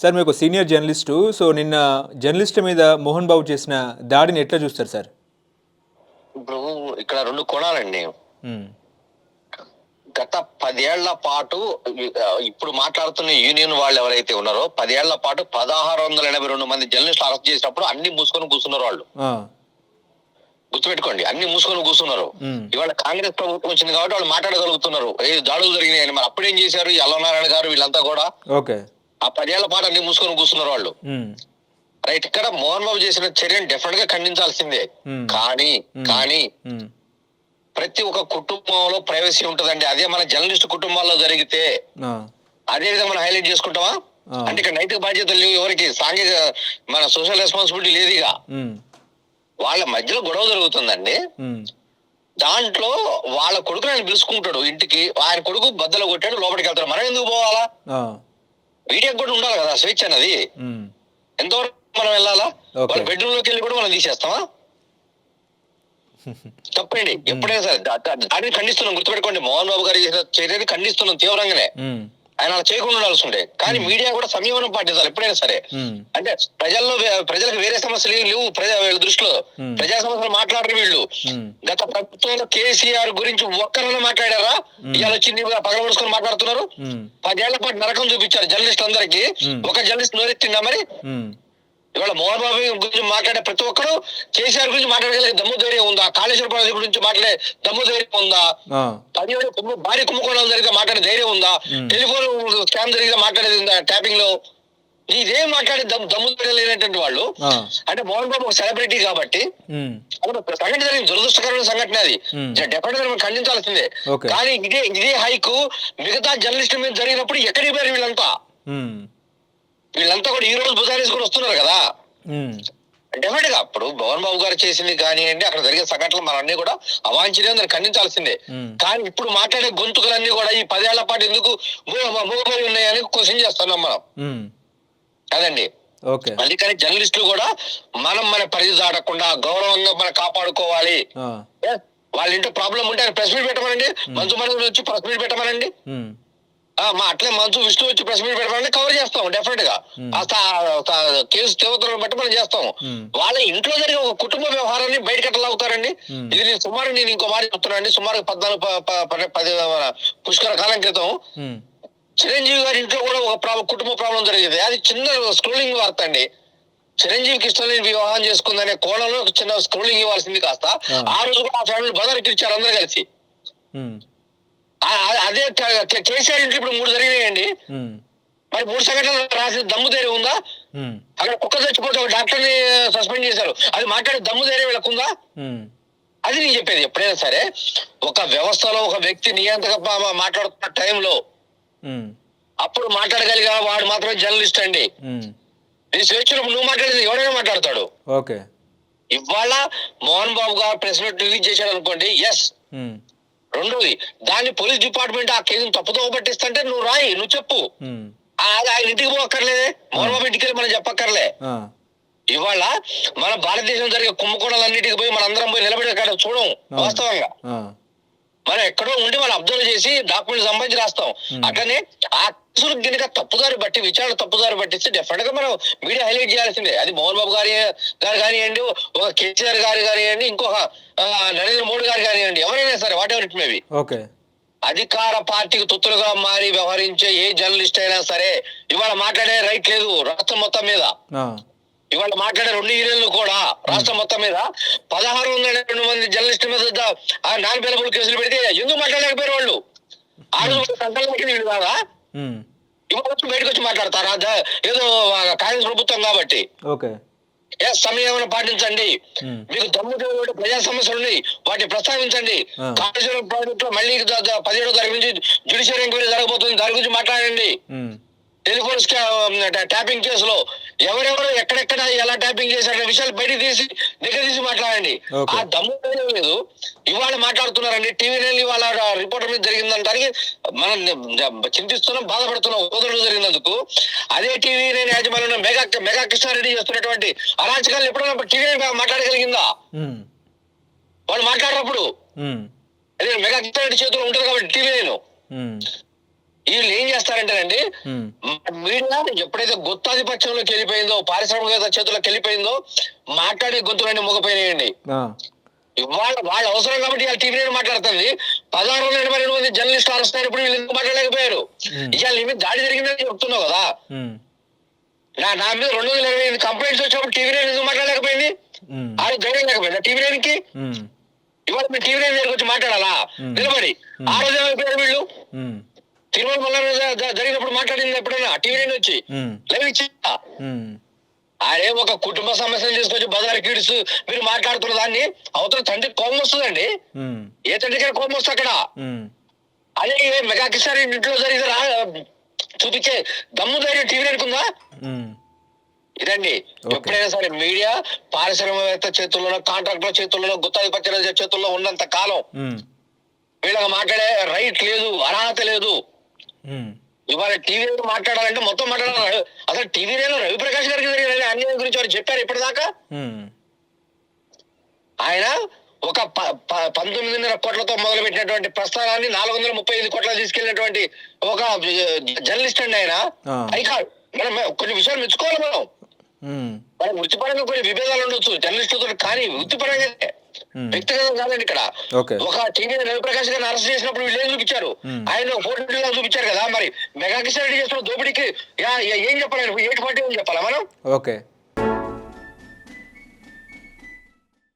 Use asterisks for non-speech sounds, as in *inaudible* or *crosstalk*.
Sir మీకు senior journalist. So నిన్న journalist మీద మోహన్ బాబు చేసిన దాడిని ఎట్లా చూస్తారు సార్? ఇప్పుడు ఇక్కడ రెండు కోణాలండి. గత పదేళ్ళ పాటు ఇప్పుడు మాట్లాడుతున్న యూనియన్ వాళ్ళు ఎవరైతే ఉన్నారో పదేళ్ళ పాటు పదహారు వందల ఎనభై రెండు మంది జర్నలిస్టులు అరెస్ట్ చేసినప్పుడు అన్ని మూసుకొని కూర్చున్నారు వాళ్ళు. గుర్తుపెట్టుకోండి అన్ని మూసుకొని కూర్చున్నారు. ఇవాళ కాంగ్రెస్ ప్రభుత్వం వచ్చింది కాబట్టి వాళ్ళు మాట్లాడగలుగుతున్నారు. ఏ దాడులు జరిగినాయని. మరి అప్పుడేం చేశారు? ఈ అల్లనారాయణ గారు వీళ్ళంతా కూడా? ఓకే. ఆ పదేళ్ళ పాటు అన్ని మూసుకొని కూర్చున్నారు వాళ్ళు. రైట్ ఇక్కడ మోహన్ బాబు చేసిన చర్యను డెఫినెట్గా ఖండించాల్సిందే. కానీ. కానీ. ప్రతి ఒక్క కుటుంబంలో ప్రైవసీ ఉంటదండి అదే మన జర్నలిస్ట్ కుటుంబాల్లో జరిగితే అదే విధంగా మనం హైలైట్ చేసుకుంటామా. అంటే ఇక్కడ నైతిక బాధ్యతలు లేవు ఎవరికి సాంఘిక మన సోషల్ రెస్పాన్సిబిలిటీ లేదు ఇక. వాళ్ళ మధ్యలో గొడవ జరుగుతుందండి. దాంట్లో వాళ్ళ కొడుకు ఆయన పిలుచుకుంటాడు ఇంటికి ఆయన కొడుకు బద్దలు కొట్టాడు లోపలికి వెళ్తాడు మనం ఎందుకు పోవాలా మీడియాకి కూడా ఉండాలి కదా స్వేచ్ఛ అన్నది. ఎంతవరకు మనం వెళ్ళాలా. వాళ్ళ బెడ్రూమ్లోకి వెళ్ళి కూడా మనం తీసేస్తామా? *laughs* తప్పండి. ఎప్పుడైనా సరే దాన్ని ఖండిస్తున్నాం. గుర్తుపెట్టుకోండి. మోహన్ బాబు గారు చేసిన చర్యని ఖండిస్తున్నాం తీవ్రంగానే. ఆయన అలా చేయకుండా ఉండాల్సి ఉండే కానీ మీడియా కూడా సంయమనం పాటించాలి ఎప్పుడైనా సరే. అంటే ప్రజల్లో ప్రజలకు వేరే సమస్యలు ఏం లేవు ప్రజా వీళ్ళ దృష్టిలో. ప్రజా సమస్యలు మాట్లాడరు వీళ్ళు. గత ప్రభుత్వంలో కేసీఆర్ గురించి ఒక్కరైనా మాట్లాడారా ఇవాళ వచ్చింది పగలబడుచుకొని మాట్లాడుతున్నారు. పదేళ్ళ పాటు నరకం చూపించారు జర్నలిస్ట్ అందరికి. ఒక జర్నలిస్ట్ నోరెత్తిందా మరి. ఇవాళ మోహన్ బాబు గురించి మాట్లాడే ప్రతి ఒక్కరు కేసీఆర్ గురించి మాట్లాడగలిగే దమ్ము ధైర్యం ఉందా కాళేశ్వర ప్రాజెక్ట్ గురించి మాట్లాడే దమ్ము ధైర్యం ఉందా పదిహేడు భారీ కుంభకోణాలు జరిగితే మాట్లాడే ధైర్యం ఉందా. టెలిఫోన్ స్కామ్ జరిగితే మాట్లాడేది ఉందా ట్యాపింగ్లో ఇదేం మాట్లాడే దమ్ దమ్ము ధైర్యం లేనటువంటి వాళ్ళు. అంటే మోహన్ బాబు ఒక సెలబ్రిటీ కాబట్టి సంఘటన జరిగింది దురదృష్టకరమైన సంఘటన అది. డెఫినెట్గా మనం ఖండించాల్సిందే. కానీ ఇదే ఇదే హైకు మిగతా జర్నలిస్ట్ మీద జరిగినప్పుడు ఎక్కడికి పోయారు వీళ్ళంతా. వీళ్ళంతా కూడా ఈ రోజు బుధారీస్ కూడా వస్తున్నారు కదా. డెఫినెట్గా అప్పుడు భవన్ బాబు గారు చేసింది కానివ్వండి అక్కడ జరిగే సంఘటనలు మనం అన్ని కూడా అవాంఛనీయం దాన్ని ఖండించాల్సిందే. కానీ ఇప్పుడు మాట్లాడే గొంతుకులన్నీ కూడా ఈ పదేళ్ళ పాటు ఎందుకు మూగపోయి ఉన్నాయని క్వశ్చన్ చేస్తున్నాం మనం. అదండి అందుకని జర్నలిస్టులు కూడా మనం మన పరిధి దాటకుండా గౌరవంగా మనం కాపాడుకోవాలి. వాళ్ళ ఇంట్లో ప్రాబ్లం ఉంటే ఆయన ప్రెస్ మీట్ పెట్టమనండి. మంచు మనసు వచ్చి ప్రెస్ మీట్ పెట్టమనండి. మా అట్లే మంచు విష్ణు వచ్చి ప్రెస్ మీట్ పెట్టమనండి కవర్ చేస్తాం డెఫినెట్గా. కేసు తీవ్రతను బట్టి మనం చేస్తాం. వాళ్ళ ఇంట్లో జరిగే ఒక కుటుంబ వ్యవహారాన్ని అవుతారండి. Hmm. ఇది నేను సుమారు నేను ఇంకో మాట చెప్తున్నానండి సుమారు పద్నాలుగు పది పుష్కర కాలం క్రితం. చిరంజీవి గారి ఇంట్లో కూడా ఒక ప్రాబ్లం కుటుంబ ప్రాబ్లం జరిగింది. అది చిన్న స్క్రోలింగ్ వార్త అండి. చిరంజీవికి ఇష్టం లేని వివాహం చేసుకుందనే కోణంలో చిన్న స్క్రోలింగ్ ఇవ్వాల్సింది కాస్త. ఆ. రోజు కూడా ఆ ఫ్యామిలీ బదరికి ఇచ్చారు అందరూ కలిసి. అదే కేసీఆర్ ఇంట్లో ఇప్పుడు మూడు జరిగినాయండి. మరి మూడు సంఘటనలు రాసిన దమ్ము ధైర్యం ఉందా. అక్కడ కుక్క చచ్చిపోతే ఒక డాక్టర్ని సస్పెండ్ చేశారు అది మాట్లాడే దమ్ము ధైర్యం వీళ్ళకుందా. అది నేను చెప్పేది ఎప్పుడైనా సరే ఒక వ్యవస్థలో ఒక వ్యక్తి నియంత్రక మాట్లాడుతున్న టైంలో. అప్పుడు మాట్లాడగలిగా వాడు మాత్రమే జర్నలిస్ట్ అండి. నీ స్వేచ్ఛను నువ్వు మాట్లాడేది ఎవడైనా మాట్లాడతాడు ఓకే ఇవాళ మోహన్ బాబు గారు ప్రెస్ మీట్ రిలీజ్ చేశాడు అనుకోండి ఎస్. రెండోది దాన్ని పోలీస్ డిపార్ట్మెంట్ ఆ కేసును తప్పుదో పట్టిస్తుంటే నువ్వు రాయి నువ్వు చెప్పు. ఆయన ఇంటికి పోక్కర్లేదే. మోహన్ బాబు ఇంటికి వెళ్ళి మనం చెప్పక్కర్లే. ఇవాళ మన భారతదేశం జరిగే కుంభకోణాలన్నిటికి పోయి మన అందరం పోయి నిలబడి అక్కడ చూడం. వాస్తవంగా. మనం ఎక్కడో ఉండి మనం అబ్జర్వ్ చేసి డాక్యుమెంట్ సంబంధించి రాస్తాం. అట్లనే ఆ కేసులు గినక తప్పుదారి బట్టి విచారణ తప్పుదారి పట్టిస్తే డెఫినెట్గా మనం మీడియా హైలైట్ చేయాల్సిందే. అది మోహన్ బాబు గారి గారు కానివ్వండి ఒక కేసీఆర్ గారు కానివ్వండి ఇంకొక నరేంద్ర మోడీ గారు కానివ్వండి ఎవరైనా సరే whatever it maybe okay. అధికార పార్టీకి తొత్తులుగా మారి వ్యవహరించే ఏ జర్నలిస్ట్ అయినా సరే ఇవాళ మాట్లాడే రైట్ లేదు రాష్ట్రం మొత్తం మీద. ఇవాళ మాట్లాడే రెండు యూనియన్లు కూడా రాష్ట్రం మొత్తం మీద. పదహారు వందల రెండు మంది జర్నలిస్ట్ మీద నాన్ బెలబుల్ కేసులు పెడితే ఎందుకు మాట్లాడలేకపోయారు వాళ్ళు? ఆ రోజు సంకలనకి వీళ్ళు కాదా? మ్మ్. ఇవాళ వచ్చి బయటకు వచ్చి మాట్లాడతారా? ఏదో కాంగ్రెస్ ప్రభుత్వం కాబట్టి. ఓకే. సమయం పాటించండి. మీకు ఉంటే ప్రజా సమస్యలు ఉన్నాయి. వాటిని ప్రస్తావించండి. కాళేశ్వరం ప్రాజెక్ట్లో మళ్ళీ పదిహేడో తారీఖు నుంచి జ్యుడిషియల్ ఎంక్వైరీ జరగబోతుంది. దాని గురించి మాట్లాడండి. టెలిఫోన్ ట్యాపింగ్ కేసులో ఎవరెవరు ఎక్కడెక్కడ ఎలా ట్యాపింగ్ చేశారనే విషయాలు బయటికి తీసి దగ్గర తీసి మాట్లాడండి. ఆ దమ్ము లేదు ఇవాళ మాట్లాడుతున్నారండి టీవీ నైన్ ఇవాళ రిపోర్టర్ మీద జరిగిందంటానికి మనం చింతిస్తున్నాం బాధపడుతున్నాం ఓదరుడు జరిగినందుకు అదే టీవీ నైన్ యాజమాన్యం మెగా మెగా కృష్ణారెడ్డి చేస్తున్నటువంటి అరాచకాలు ఎప్పుడైనా టీవీ మాట్లాడగలిగిందా. వాళ్ళు మాట్లాడినప్పుడు. అదే మెగా కృష్ణారెడ్డి చేతిలో ఉంటుంది కాబట్టి టీవీ నైన్. వీళ్ళు ఏం చేస్తారంటేనండి మీడియా ఎప్పుడైతే గుత్తాధిపత్యంలోకి వెళ్ళిపోయిందో పారిశ్రామిక చేతుల్లోకి వెళ్ళిపోయిందో మాట్లాడే గొంతులన్నీ మొగపోయినాయండి. ఆ, వాళ్ళ వాళ్ళ అవసరం కాబట్టి ఇవాళ టీవీ నేను మాట్లాడుతుంది. పదహారు వందల ఎనభై రెండు మంది జర్నలిస్టులు అరెస్ట్ అయినప్పుడు వీళ్ళు ఎందుకు మాట్లాడలేకపోయారు. ఇవాళ నీ మీద దాడి జరిగిందని చెప్తున్నావు కదా. నా నా మీద రెండు వందల ఇరవై ఎనిమిది కంప్లైంట్స్ వచ్చినప్పుడు టీవీ నేను ఎందుకు మాట్లాడలేకపోయింది? ఆడ ధైర్యం లేకపోయిందా టీవీ నైన్కి ఇవాళ మీరు టీవీ నైన్ దగ్గరికి వచ్చి మాట్లాడాలా. నిలబడి. ఆ రోజు ఏమైపోయారు వీళ్ళు? తిరుమల మల్ల జరిగినప్పుడు మాట్లాడింది ఎప్పుడైనా? టీవీ వచ్చి. లైవ్ అరే ఒక కుటుంబ సమస్యలు తీసుకొచ్చి బజార్ కిడ్స్ మీరు మాట్లాడుతున్న దాన్ని అవతల తండ్రి కోపం వస్తుందండి. ఏ తండ్రికైనా కోపం వస్తుంది అక్కడ? అదే మెగా కిసారి ఇంట్లో జరిగితే రా చూపించే దమ్ము ధైర్యం టీవీ అనుకుందా ఇదండి. ఎప్పుడైనా సరే మీడియా పారిశ్రామికవేత్త చేతుల్లోనో కాంట్రాక్టర్ చేతుల్లోనో గుత్తాధిపత్య చేతుల్లో ఉన్నంత కాలం వీళ్ళకి మాట్లాడే రైట్ లేదు అర్హత లేదు. ఇవాళ టీవీ మాట్లాడాలంటే మొత్తం మాట్లాడాలి. అసలు టీవీ రవిప్రకాష్ గారికి జరిగిన అన్యాయం గురించి వారు చెప్పారు ఇప్పటిదాకా. ఆయన ఒక పంతొమ్మిదిన్నర కోట్లతో మొదలు పెట్టినటువంటి ప్రస్థానాన్ని నాలుగు వందల ముప్పై ఐదు కోట్ల తీసుకెళ్ళినటువంటి ఒక జర్నలిస్ట్ అండి ఆయన. ఐకాన్ మనం కొన్ని విషయాలు మెచ్చుకోవాలి మనం. మన వృత్తిపరంగా కొన్ని విభేదాలు ఉండొచ్చు. జర్నలిస్టులతో కానీ వృత్తిపరంగా. వ్యక్తిగతం కాదండి ఇక్కడ. ఒక టీవీ రవిప్రకాష్ గారిని అరెస్ట్ చేసినప్పుడు వీళ్ళు ఏం చూపించారు? Hmm. ఆయన ఫోటో చూపించారు కదా మరి. మెగా కిషన్ రెడ్డి చేసిన దోపిడీకి ఏం చెప్పాలి? ఎయిట్ ఫార్టీ ఏం చెప్పాలా మనం? ఓకే